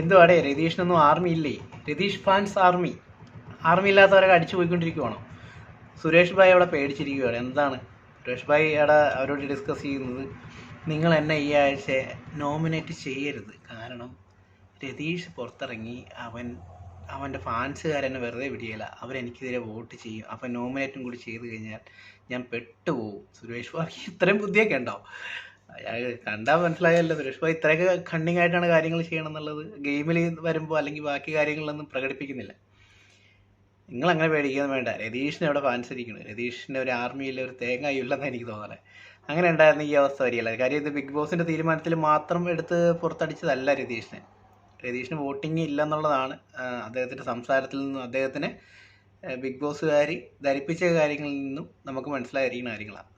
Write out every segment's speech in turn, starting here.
എന്തുവാടേ രതീഷിനൊന്നും ആർമി ഇല്ലേ Ratheesh fans army army ഇല്ലാത്തവരൊക്കെ അടിച്ചു പോയിക്കൊണ്ടിരിക്കുവാണോ? സുരേഷ് ഭായ് അവിടെ പേടിച്ചിരിക്കുകയാണ് എന്താണ്? സുരേഷ് ഭായ് അവിടെ അവരോട് ഡിസ്കസ് ചെയ്യുന്നത്. നിങ്ങൾ എന്നെ ഈ ആഴ്ച നോമിനേറ്റ് ചെയ്യരുത്. കാരണം രതീഷ് പുറത്തിറങ്ങി അവൻ അവന്റെ ഫാൻസുകാരെന്നെ വെറുതെ വിടിയില്ല അവരെനിക്കെതിരെ വോട്ട് ചെയ്യും. അപ്പം നോമിനേറ്റും കൂടി ചെയ്ത് കഴിഞ്ഞാൽ ഞാൻ പെട്ടുപോകും. സുരേഷ് ഭായ് ഇത്രയും ബുദ്ധിയൊക്കെ ഉണ്ടോ? അയാൾ കണ്ടാൽ മനസ്സിലായല്ലോ. സുരേഷ് ഭായ് ഇത്രയൊക്കെ കണ്ണിങ് ആയിട്ടാണ് കാര്യങ്ങൾ ചെയ്യണം എന്നുള്ളത് ഗെയിമിൽ വരുമ്പോൾ അല്ലെങ്കിൽ ബാക്കി കാര്യങ്ങളിലൊന്നും പ്രകടിപ്പിക്കുന്നില്ല. നിങ്ങൾ അങ്ങനെ പേടിക്കുന്നത് വേണ്ട. രതീഷിന് അവിടെ ഫാൻസ് ഇരിക്കുന്നു. രതീഷിന് ഒരു ആർമിയിൽ ഒരു തേങ്ങ ഇല്ലെന്ന് എനിക്ക് തോന്നുന്നത് അങ്ങനെ ഉണ്ടായിരുന്ന ഈ അവസ്ഥ വരികയില്ല. കാര്യം ഇത് ബിഗ് ബോസിന്റെ തീരുമാനത്തിൽ മാത്രം എടുത്ത് പുറത്തടിച്ചതല്ല രതീഷിനെ. രതീഷിന് വോട്ടിംഗ് ഇല്ലെന്നുള്ളതാണ് അദ്ദേഹത്തിന്റെ സംസാരത്തിൽ നിന്നും അദ്ദേഹത്തിന് ബിഗ് ബോസുകാരി ധരിപ്പിച്ച കാര്യങ്ങളിൽ നിന്നും നമുക്ക് മനസ്സിലായിരിക്കുന്ന കാര്യങ്ങളാണ്.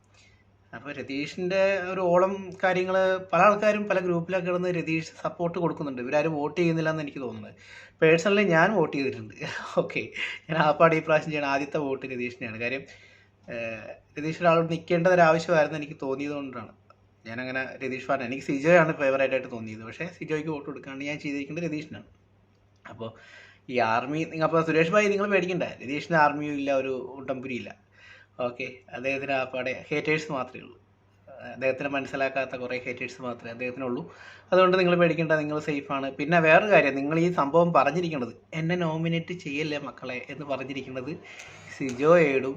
അപ്പോൾ രതീഷിന്റെ ഒരു ഓളം കാര്യങ്ങൾ പല ആൾക്കാരും പല ഗ്രൂപ്പിലൊക്കെ കിടന്ന് രതീഷ് സപ്പോർട്ട് കൊടുക്കുന്നുണ്ട്. ഇവരാരും വോട്ട് ചെയ്യുന്നില്ല എന്ന് എനിക്ക് തോന്നുന്നത്. പേഴ്സണലി ഞാൻ വോട്ട് ചെയ്തിട്ടുണ്ട്. ഓക്കെ ഞാൻ ആ പാടി പ്രാവശ്യം ചെയ്യണ ആദ്യത്തെ വോട്ട് രതീഷിനെയാണ്. കാര്യം രതീഷ് ഒരാളോട് നിൽക്കേണ്ടത് ഒരു ആവശ്യമായിരുന്നു എനിക്ക് തോന്നിയത് കൊണ്ടാണ്. ഞാനങ്ങനെ രതീഷ് ഫാൻ എനിക്ക് സിജോയാണ് ഫേവറേറ്റ് ആയിട്ട് തോന്നിയത്. പക്ഷേ സിജോയ്ക്ക് വോട്ട് കൊടുക്കാണ്ട് ഞാൻ ചെയ്തിരിക്കുന്നത് രതീഷിനാണ്. അപ്പോൾ ഈ ആർമി അപ്പോൾ സുരേഷ് ഭായി നിങ്ങൾ പേടിക്കണ്ട. രതീഷിന് ആർമിയും ഇല്ല ഒരു ഉണ്ടമ്പുരി ഇല്ല. ഓക്കെ. അദ്ദേഹത്തിന് ആ പാടെ ഹേറ്റേഴ്സ് മാത്രമേ ഉള്ളൂ. അദ്ദേഹത്തിന് മനസ്സിലാക്കാത്ത കുറേ ഹേറ്റേഴ്സ് മാത്രമേ അദ്ദേഹത്തിനുള്ളൂ അതുകൊണ്ട് നിങ്ങൾ പേടിക്കേണ്ട നിങ്ങൾ സേഫാണ് പിന്നെ വേറൊരു കാര്യം നിങ്ങൾ ഈ സംഭവം പറഞ്ഞിരിക്കുന്നത് എന്നെ നോമിനേറ്റ് ചെയ്യല്ലേ മക്കളെ എന്ന് പറഞ്ഞിരിക്കുന്നത് സിജോ ഏടും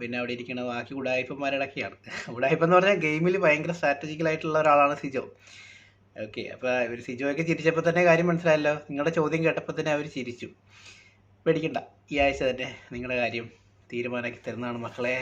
പിന്നെ അവിടെ ഇരിക്കുന്ന ബാക്കി ഉടായ്പന്മാരടക്കെയാണ് ഉടായ്പ എന്ന് പറഞ്ഞാൽ ഗെയിമിൽ ഭയങ്കര സ്ട്രാറ്റജിക്കൽ ആയിട്ടുള്ള ഒരാളാണ് സിജോ. ഓക്കെ അപ്പോൾ ഇവർ സിജോയൊക്കെ ചിരിച്ചപ്പോൾ തന്നെ കാര്യം മനസ്സിലായല്ലോ. നിങ്ങളുടെ ചോദ്യം കേട്ടപ്പോൾ തന്നെ അവർ ചിരിച്ചു. പേടിക്കണ്ട ഈ ആഴ്ച തന്നെ നിങ്ങളുടെ കാര്യം തീരുമാനമാക്കി തരുന്നതാണ് മക്കളെ.